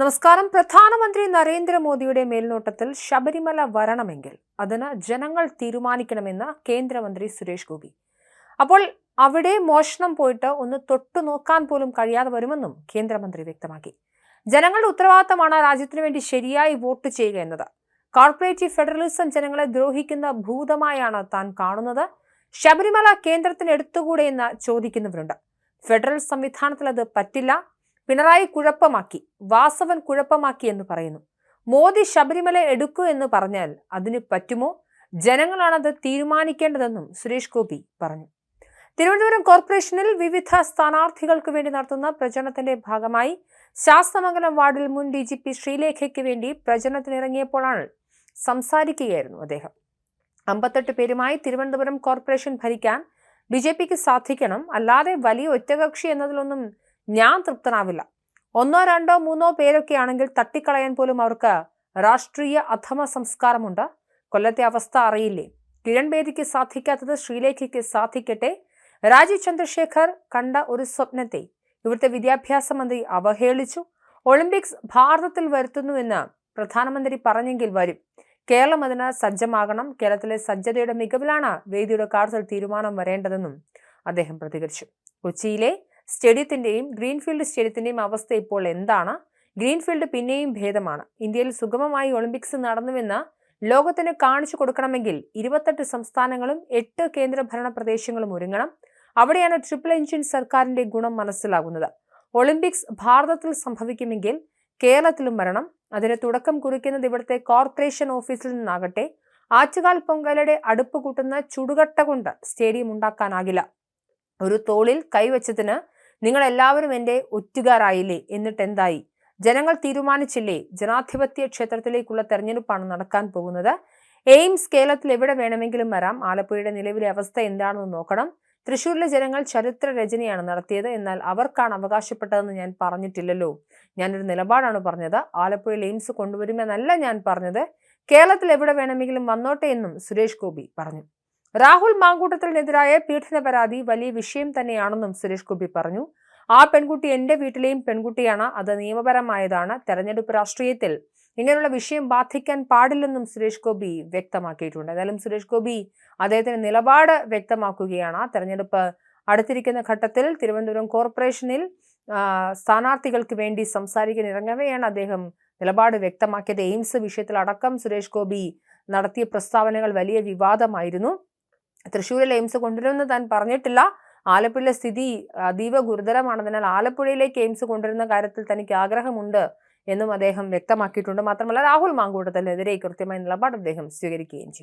നമസ്കാരം. പ്രധാനമന്ത്രി നരേന്ദ്രമോദിയുടെ മേൽനോട്ടത്തിൽ ശബരിമല വരണമെങ്കിൽ അതിന് ജനങ്ങൾ തീരുമാനിക്കണമെന്ന് കേന്ദ്രമന്ത്രി സുരേഷ് ഗോപി. അപ്പോൾ അവിടെ മോഷണം പോയിട്ട് ഒന്ന് തൊട്ടു നോക്കാൻ പോലും കഴിയാതെ വരുമെന്നും കേന്ദ്രമന്ത്രി വ്യക്തമാക്കി. ജനങ്ങളുടെ ഉത്തരവാദിത്തമാണ് രാജ്യത്തിനു വേണ്ടി ശരിയായി വോട്ട് ചെയ്യുക എന്നത്. കോർപ്പറേറ്റീവ് ഫെഡറലിസം ജനങ്ങളെ ദ്രോഹിക്കുന്ന ഭൂതമായാണ് താൻ കാണുന്നത്. ശബരിമല കേന്ദ്രത്തിന് എടുത്തുകൂടെ എന്ന് ചോദിക്കുന്നവരുണ്ട്. ഫെഡറൽ സംവിധാനത്തിൽ അത് പറ്റില്ല. പിണറായി കുഴപ്പമാക്കി വാസവൻ കുഴപ്പമാക്കി എന്ന് പറയുന്നു. മോദി ശബരിമല എടുക്കൂ എന്ന് പറഞ്ഞാൽ അതിന് പറ്റുമോ? ജനങ്ങളാണത് തീരുമാനിക്കേണ്ടതെന്നും സുരേഷ് ഗോപി പറഞ്ഞു. തിരുവനന്തപുരം കോർപ്പറേഷനിൽ വിവിധ സ്ഥാനാർത്ഥികൾക്ക് വേണ്ടി നടത്തുന്ന പ്രചരണത്തിന്റെ ഭാഗമായി ശാസ്തമംഗലം വാർഡിൽ മുൻ ഡി ജി പി ശ്രീലേഖയ്ക്ക് വേണ്ടി പ്രചരണത്തിനിറങ്ങിയപ്പോഴാണ് സംസാരിക്കുകയായിരുന്നു അദ്ദേഹം. അമ്പത്തെട്ട് പേരുമായി തിരുവനന്തപുരം കോർപ്പറേഷൻ ഭരിക്കാൻ ബി ജെ പിക്ക് സാധിക്കണം അല്ലാതെ വലിയ ഒറ്റകക്ഷി എന്നതിലൊന്നും ഞാൻ തൃപ്തനാവില്ല. ഒന്നോ രണ്ടോ മൂന്നോ പേരൊക്കെ ആണെങ്കിൽ തട്ടിക്കളയാൻ പോലും അവർക്ക് രാഷ്ട്രീയ അധമ സംസ്കാരമുണ്ട്. കൊല്ലത്തെ അവസ്ഥ അറിയില്ലേ? കിരൺ ബേദിക്ക് സാധിക്കാത്തത് ശ്രീലേഖയ്ക്ക് സാധിക്കട്ടെ? രാജീവ് ചന്ദ്രശേഖർ കണ്ട ഒരു സ്വപ്നത്തെ ഇവിടുത്തെ വിദ്യാഭ്യാസ മന്ത്രി അവഹേളിച്ചു. ഒളിമ്പിക്സ് ഭാരതത്തിൽ വരുത്തുന്നുവെന്ന് പ്രധാനമന്ത്രി പറഞ്ഞെങ്കിൽ വരും. കേരളം അതിന് സജ്ജമാകണം. കേരളത്തിലെ സജ്ജതയുടെ മികവിലാണ് വേദിയുടെ കാര്യത്തിൽ തീരുമാനം വരേണ്ടതെന്നും അദ്ദേഹം പ്രതികരിച്ചു. കൊച്ചിയിലെ സ്റ്റേഡിയത്തിന്റെയും ഗ്രീൻഫീൽഡ് സ്റ്റേഡിയത്തിന്റെയും അവസ്ഥ ഇപ്പോൾ എന്താണ്? ഗ്രീൻഫീൽഡ് പിന്നെയും ഭേദമാണ്. ഇന്ത്യയിൽ സുഗമമായി ഒളിമ്പിക്സ് നടന്നുവെന്ന് ലോകത്തിന് കാണിച്ചു കൊടുക്കണമെങ്കിൽ ഇരുപത്തെട്ട് സംസ്ഥാനങ്ങളും എട്ട് കേന്ദ്രഭരണ പ്രദേശങ്ങളും ഒരുങ്ങണം. അവിടെയാണ് ട്രിപ്പിൾ എഞ്ചിൻ സർക്കാരിന്റെ ഗുണം മനസ്സിലാകുന്നത്. ഒളിമ്പിക്സ് ഭാരതത്തിൽ സംഭവിക്കുമെങ്കിൽ കേരളത്തിലും വരണം. അതിന് തുടക്കം കുറിക്കുന്നത് ഇവിടുത്തെ കോർപ്പറേഷൻ ഓഫീസിൽ നിന്നാകട്ടെ. ആറ്റുകാൽ പൊങ്കലയുടെ അടുപ്പ് കൂട്ടുന്ന ചുടുകട്ട കൊണ്ട് സ്റ്റേഡിയം ഉണ്ടാക്കാനാകില്ല. ഒരു തോളിൽ കൈവച്ചതിന് നിങ്ങൾ എല്ലാവരും എന്റെ ഒറ്റുകാരായില്ലേ? എന്നിട്ട് എന്തായി? ജനങ്ങൾ തീരുമാനിച്ചില്ലേ? ജനാധിപത്യ ക്ഷേത്രത്തിലേക്കുള്ള തെരഞ്ഞെടുപ്പാണ് നടക്കാൻ പോകുന്നത്. എയിംസ് കേരളത്തിൽ എവിടെ വേണമെങ്കിലും വരാം. ആലപ്പുഴയുടെ നിലവിലെ അവസ്ഥ എന്താണെന്ന് നോക്കണം. തൃശൂരിലെ ജനങ്ങൾ ചരിത്ര രചനയാണ് നടത്തിയത്. എന്നാൽ അവർക്കാണ് അവകാശപ്പെട്ടതെന്ന് ഞാൻ പറഞ്ഞിട്ടില്ലല്ലോ. ഞാനൊരു നിലപാടാണ് പറഞ്ഞത്. ആലപ്പുഴയിൽ എയിംസ് കൊണ്ടുവരുമെന്നല്ല ഞാൻ പറഞ്ഞത്. കേരളത്തിൽ എവിടെ വേണമെങ്കിലും വന്നോട്ടെ എന്നും സുരേഷ് ഗോപി പറഞ്ഞു. രാഹുൽ മാങ്കൂട്ടത്തിനെതിരായ പീഡന പരാതി വലിയ വിഷയം തന്നെയാണെന്നും സുരേഷ് ഗോപി പറഞ്ഞു. ആ പെൺകുട്ടി എന്റെ വീട്ടിലെയും പെൺകുട്ടിയാണ്. അത് നിയമപരമായതാണ്. തെരഞ്ഞെടുപ്പ് രാഷ്ട്രീയത്തിൽ ഇങ്ങനെയുള്ള വിഷയം ബാധിക്കാൻ പാടില്ലെന്നും സുരേഷ് ഗോപി വ്യക്തമാക്കിയിട്ടുണ്ട്. എന്തായാലും സുരേഷ് ഗോപി അദ്ദേഹത്തിന്റെ നിലപാട് വ്യക്തമാക്കുകയാണ്. തെരഞ്ഞെടുപ്പ് അടുത്തിരിക്കുന്ന ഘട്ടത്തിൽ തിരുവനന്തപുരം കോർപ്പറേഷനിൽ സ്ഥാനാർത്ഥികൾക്ക് വേണ്ടി സംസാരിക്കാൻ ഇറങ്ങവെയാണ് അദ്ദേഹം. നിലപാട് വ്യക്തമാക്കിയത് എയിംസ് വിഷയത്തിൽ അടക്കം സുരേഷ് ഗോപി നടത്തിയ പ്രസ്താവനകൾ വലിയ വിവാദമായിരുന്നു. തൃശ്ശൂരിൽ എയിംസ് കൊണ്ടുവരുമെന്ന് താൻ പറഞ്ഞിട്ടില്ല. ആലപ്പുഴയിലെ സ്ഥിതി അതീവ ഗുരുതരമാണതിനാൽ ആലപ്പുഴയിലേക്ക് എയിംസ് കൊണ്ടുവരുന്ന കാര്യത്തിൽ തനിക്ക് ആഗ്രഹമുണ്ട് എന്നും അദ്ദേഹം വ്യക്തമാക്കിയിട്ടുണ്ട്. മാത്രമല്ല രാഹുൽ മാങ്കൂട്ടത്തിനെതിരെ കൃത്യമായ നിലപാട് അദ്ദേഹം സ്വീകരിക്കുകയും ചെയ്തു.